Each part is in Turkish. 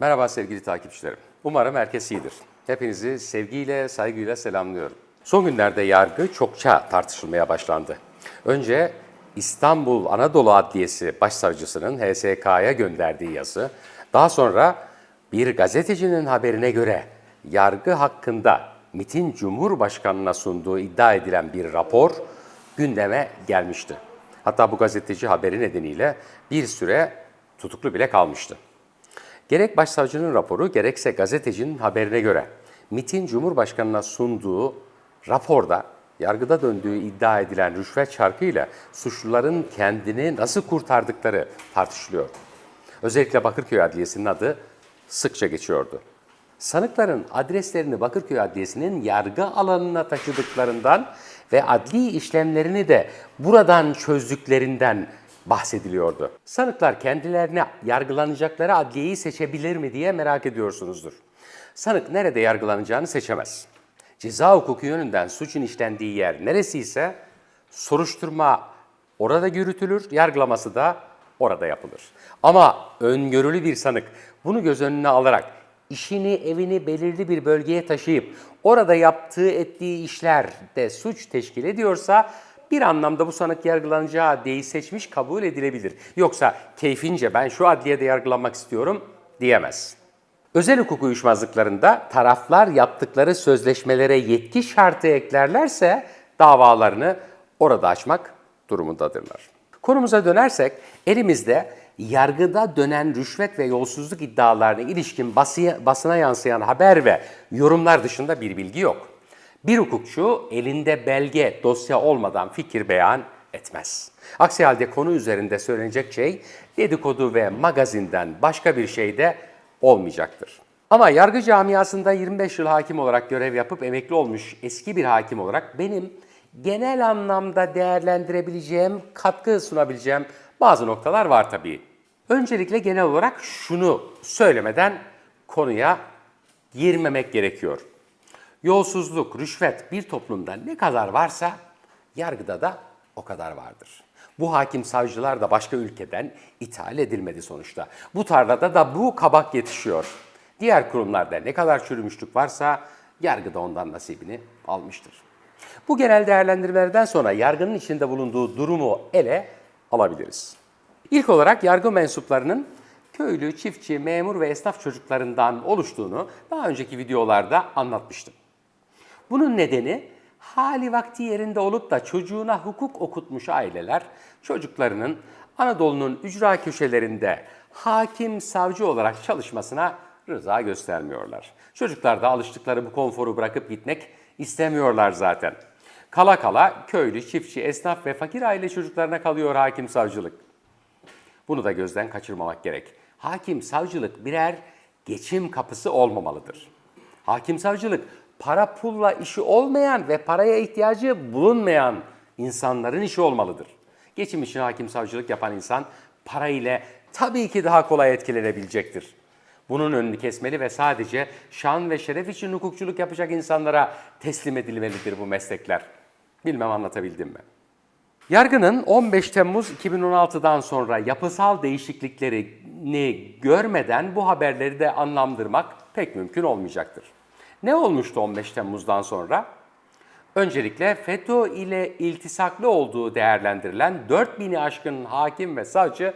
Merhaba sevgili takipçilerim. Umarım herkes iyidir. Hepinizi sevgiyle, saygıyla selamlıyorum. Son günlerde yargı çokça tartışılmaya başlandı. Önce İstanbul Anadolu Adliyesi Başsavcısının HSK'ya gönderdiği yazı, daha sonra bir gazetecinin haberine göre yargı hakkında MIT'in Cumhurbaşkanı'na sunduğu iddia edilen bir rapor gündeme gelmişti. Hatta bu gazeteci haberi nedeniyle bir süre tutuklu bile kalmıştı. Gerek başsavcının raporu gerekse gazetecinin haberine göre MIT'in Cumhurbaşkanı'na sunduğu raporda yargıda döndüğü iddia edilen rüşvet çarkıyla suçluların kendini nasıl kurtardıkları tartışılıyor. Özellikle Bakırköy Adliyesi'nin adı sıkça geçiyordu. Sanıkların adreslerini Bakırköy Adliyesi'nin yargı alanına taşıdıklarından ve adli işlemlerini de buradan çözdüklerinden bahsediliyordu. Sanıklar kendilerine yargılanacakları adliyeyi seçebilir mi diye merak ediyorsunuzdur. Sanık nerede yargılanacağını seçemez. Ceza hukuku yönünden suçun işlendiği yer neresiyse soruşturma orada yürütülür, yargılaması da orada yapılır. Ama öngörülü bir sanık bunu göz önüne alarak işini, evini belirli bir bölgeye taşıyıp orada yaptığı, ettiği işler de suç teşkil ediyorsa bir anlamda bu sanık yargılanacağı adliyeyi seçmiş kabul edilebilir. Yoksa keyfince ben şu adliyede yargılanmak istiyorum diyemez. Özel hukuk uyuşmazlıklarında taraflar yaptıkları sözleşmelere yetki şartı eklerlerse davalarını orada açmak durumundadırlar. Konumuza dönersek elimizde yargıda dönen rüşvet ve yolsuzluk iddialarına ilişkin basıya, basına yansıyan haber ve yorumlar dışında bir bilgi yok. Bir hukukçu elinde belge, dosya olmadan fikir beyan etmez. Aksi halde konu üzerinde söylenecek şey dedikodu ve magazinden başka bir şey de olmayacaktır. Ama yargı camiasında 25 yıl hakim olarak görev yapıp emekli olmuş eski bir hakim olarak benim genel anlamda değerlendirebileceğim, katkı sunabileceğim bazı noktalar var tabii. Öncelikle genel olarak şunu söylemeden konuya girmemek gerekiyor. Yolsuzluk, rüşvet bir toplumda ne kadar varsa yargıda da o kadar vardır. Bu hakim savcılar da başka ülkeden ithal edilmedi sonuçta. Bu tarlada da bu kabak yetişiyor. Diğer kurumlarda ne kadar çürümüşlük varsa yargıda ondan nasibini almıştır. Bu genel değerlendirmelerden sonra yargının içinde bulunduğu durumu ele alabiliriz. İlk olarak yargı mensuplarının köylü, çiftçi, memur ve esnaf çocuklarından oluştuğunu daha önceki videolarda anlatmıştım. Bunun nedeni hali vakti yerinde olup da çocuğuna hukuk okutmuş aileler çocuklarının Anadolu'nun ücra köşelerinde hakim, savcı olarak çalışmasına rıza göstermiyorlar. Çocuklar da alıştıkları bu konforu bırakıp gitmek istemiyorlar zaten. Kala kala köylü, çiftçi, esnaf ve fakir aile çocuklarına kalıyor hakim savcılık. Bunu da gözden kaçırmamak gerek. Hakim savcılık birer geçim kapısı olmamalıdır. Hakim savcılık para pulla işi olmayan ve paraya ihtiyacı bulunmayan insanların işi olmalıdır. Geçim için hakim savcılık yapan insan para ile tabii ki daha kolay etkilenebilecektir. Bunun önünü kesmeli ve sadece şan ve şeref için hukukçuluk yapacak insanlara teslim edilmelidir bu meslekler. Bilmem anlatabildim mi? Yargının 15 Temmuz 2016'dan sonra yapısal değişikliklerini görmeden bu haberleri de anlamlandırmak pek mümkün olmayacaktır. Ne olmuştu 15 Temmuz'dan sonra? Öncelikle FETÖ ile iltisaklı olduğu değerlendirilen 4000'i aşkın hakim ve savcı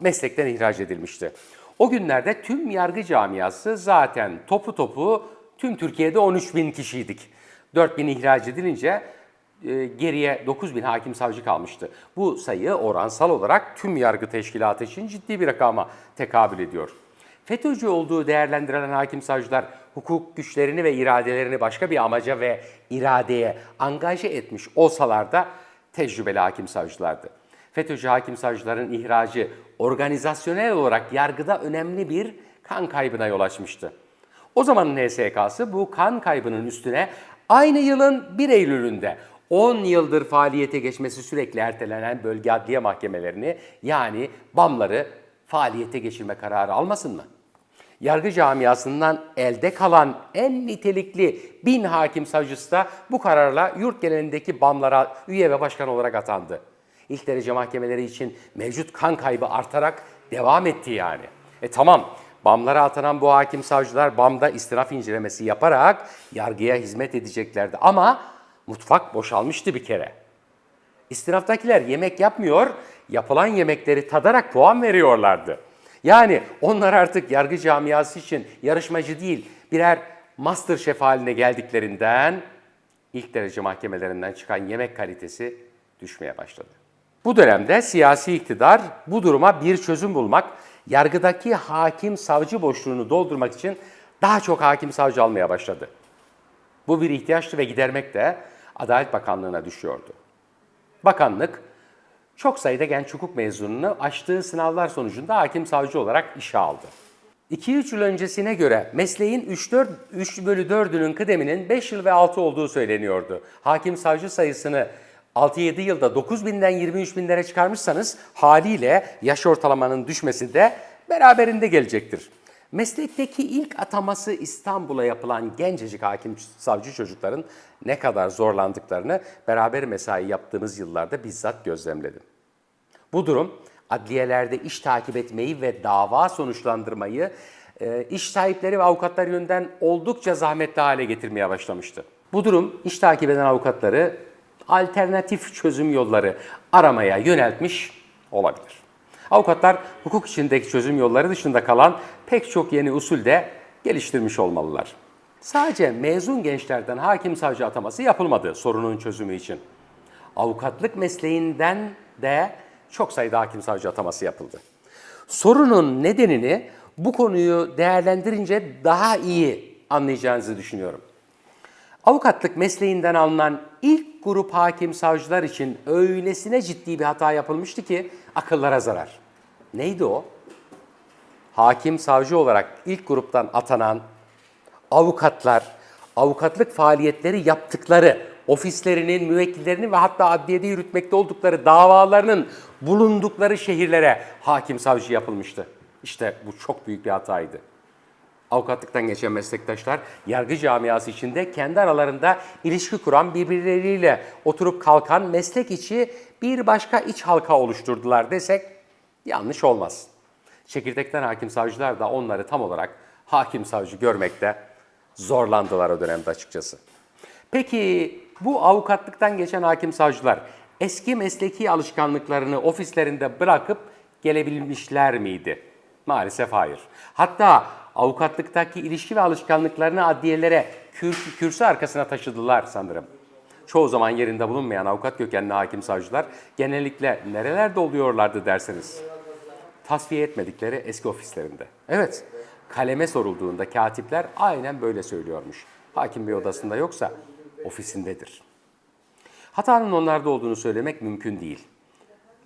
meslekten ihraç edilmişti. O günlerde tüm yargı camiası zaten topu topu tüm Türkiye'de 13 bin kişiydik. 4000 ihraç edilince e, geriye 9 bin hakim savcı kalmıştı. Bu sayı oransal olarak tüm yargı teşkilatı için ciddi bir rakama tekabül ediyor. FETÖ'cü olduğu değerlendirilen hakim savcılar hukuk güçlerini ve iradelerini başka bir amaca ve iradeye angaje etmiş olsalar da tecrübeli hakim savcılardı. FETÖ'cü hakim savcıların ihracı organizasyonel olarak yargıda önemli bir kan kaybına yol açmıştı. O zamanın HSK'sı bu kan kaybının üstüne aynı yılın 1 Eylül'ünde 10 yıldır faaliyete geçmesi sürekli ertelenen bölge adliye mahkemelerini yani BAM'ları faaliyete geçirme kararı almasın mı? Yargı camiasından elde kalan en nitelikli bin hakim savcısı da bu kararla yurt genelindeki BAM'lara üye ve başkan olarak atandı. İlk derece mahkemeleri için mevcut kan kaybı artarak devam etti yani. E tamam BAM'lara atanan bu hakim savcılar BAM'da istinaf incelemesi yaparak yargıya hizmet edeceklerdi. Ama mutfak boşalmıştı bir kere. İstinaftakiler yemek yapmıyor, yapılan yemekleri tadarak puan veriyorlardı. Yani onlar artık yargı camiası için yarışmacı değil, birer master şef haline geldiklerinden ilk derece mahkemelerinden çıkan yemek kalitesi düşmeye başladı. Bu dönemde siyasi iktidar bu duruma bir çözüm bulmak, yargıdaki hakim savcı boşluğunu doldurmak için daha çok hakim savcı almaya başladı. Bu bir ihtiyaçtı ve gidermek de Adalet Bakanlığı'na düşüyordu. Bakanlık çok sayıda genç hukuk mezununu açtığı sınavlar sonucunda hakim savcı olarak işe aldı. 2-3 yıl öncesine göre mesleğin 3-4, 3 bölü 4'ünün kıdeminin 5 yıl ve 6 olduğu söyleniyordu. Hakim savcı sayısını 6-7 yılda 9 binden 23 binlere çıkarmışsanız haliyle yaş ortalamanın düşmesi de beraberinde gelecektir. Meslekteki ilk ataması İstanbul'a yapılan gencecik hakim savcı çocukların ne kadar zorlandıklarını beraber mesai yaptığımız yıllarda bizzat gözlemledim. Bu durum adliyelerde iş takip etmeyi ve dava sonuçlandırmayı e, iş sahipleri ve avukatlar yönünden oldukça zahmetli hale getirmeye başlamıştı. Bu durum iş takip eden avukatları alternatif çözüm yolları aramaya yöneltmiş olabilir. Avukatlar hukuk içindeki çözüm yolları dışında kalan pek çok yeni usul de geliştirmiş olmalılar. Sadece mezun gençlerden hakim savcı ataması yapılmadı sorunun çözümü için. Avukatlık mesleğinden de çok sayıda hakim savcı ataması yapıldı. Sorunun nedenini bu konuyu değerlendirince daha iyi anlayacağınızı düşünüyorum. Avukatlık mesleğinden alınan ilk grup hakim savcılar için öylesine ciddi bir hata yapılmıştı ki akıllara zarar. Neydi o? Hakim savcı olarak ilk gruptan atanan avukatlar, avukatlık faaliyetleri yaptıkları, ofislerinin, müvekkillerinin ve hatta adliyede yürütmekte oldukları davalarının bulundukları şehirlere hakim savcı yapılmıştı. İşte bu çok büyük bir hataydı. Avukatlıktan geçen meslektaşlar yargı camiası içinde kendi aralarında ilişki kuran birbirleriyle oturup kalkan meslek içi bir başka iç halka oluşturdular desek yanlış olmaz. Çekirdekten hakim savcılar da onları tam olarak hakim savcı görmekte zorlandılar o dönemde açıkçası. Peki bu avukatlıktan geçen hakim savcılar eski mesleki alışkanlıklarını ofislerinde bırakıp gelebilmişler miydi? Maalesef hayır. Hatta avukatlıktaki ilişki ve alışkanlıklarını adliyelere kür, kürsü arkasına taşıdılar sanırım. Çoğu zaman yerinde bulunmayan avukat kökenli hakim savcılar genellikle nerelerde oluyorlardı derseniz. Tasfiye etmedikleri eski ofislerinde. Evet, kaleme sorulduğunda katipler aynen böyle söylüyormuş. Hakim bir odasında yoksa ofisindedir. Hatanın onlarda olduğunu söylemek mümkün değil.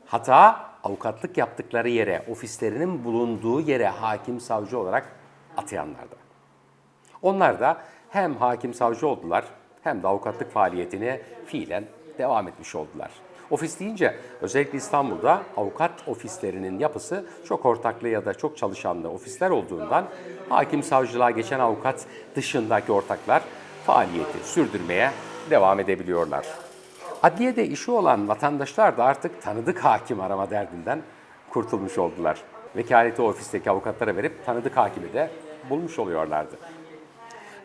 Hata avukatlık yaptıkları yere, ofislerinin bulunduğu yere hakim savcı olarak atayanlarda. Onlar da hem hakim savcı oldular hem de avukatlık faaliyetine fiilen devam etmiş oldular. Ofis deyince özellikle İstanbul'da avukat ofislerinin yapısı çok ortaklı ya da çok çalışanlı ofisler olduğundan hakim savcılığa geçen avukat dışındaki ortaklar faaliyeti sürdürmeye devam edebiliyorlar. Adliyede işi olan vatandaşlar da artık tanıdık hakim arama derdinden kurtulmuş oldular. Vekaleti ofisteki avukatlara verip tanıdık hakimi de bulmuş oluyorlardı.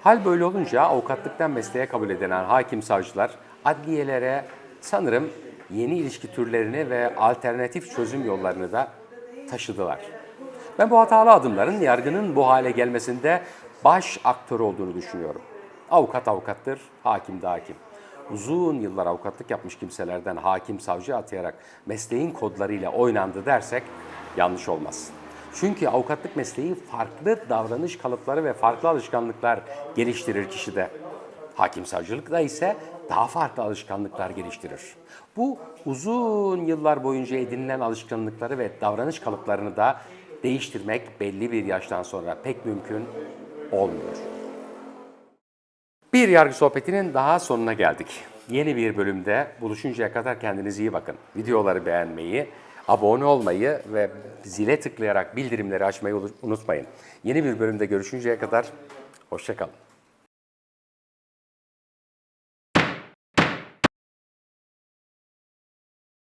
Hal böyle olunca avukatlıktan mesleğe kabul edilen hakim savcılar adliyelere sanırım yeni ilişki türlerini ve alternatif çözüm yollarını da taşıdılar. Ben bu hatalı adımların yargının bu hale gelmesinde baş aktör olduğunu düşünüyorum. Avukat avukattır, hakim de hakim. Uzun yıllar avukatlık yapmış kimselerden hakim savcı atayarak mesleğin kodlarıyla oynandı dersek yanlış olmaz. Çünkü avukatlık mesleği farklı davranış kalıpları ve farklı alışkanlıklar geliştirir kişide. Hakim savcılıkta ise daha farklı alışkanlıklar geliştirir. Bu uzun yıllar boyunca edinilen alışkanlıkları ve davranış kalıplarını da değiştirmek belli bir yaştan sonra pek mümkün olmuyor. Bir yargı sohbetinin daha sonuna geldik. Yeni bir bölümde buluşuncaya kadar kendinize iyi bakın. Videoları beğenmeyi, abone olmayı ve zile tıklayarak bildirimleri açmayı unutmayın. Yeni bir bölümde görüşünceye kadar hoşçakalın.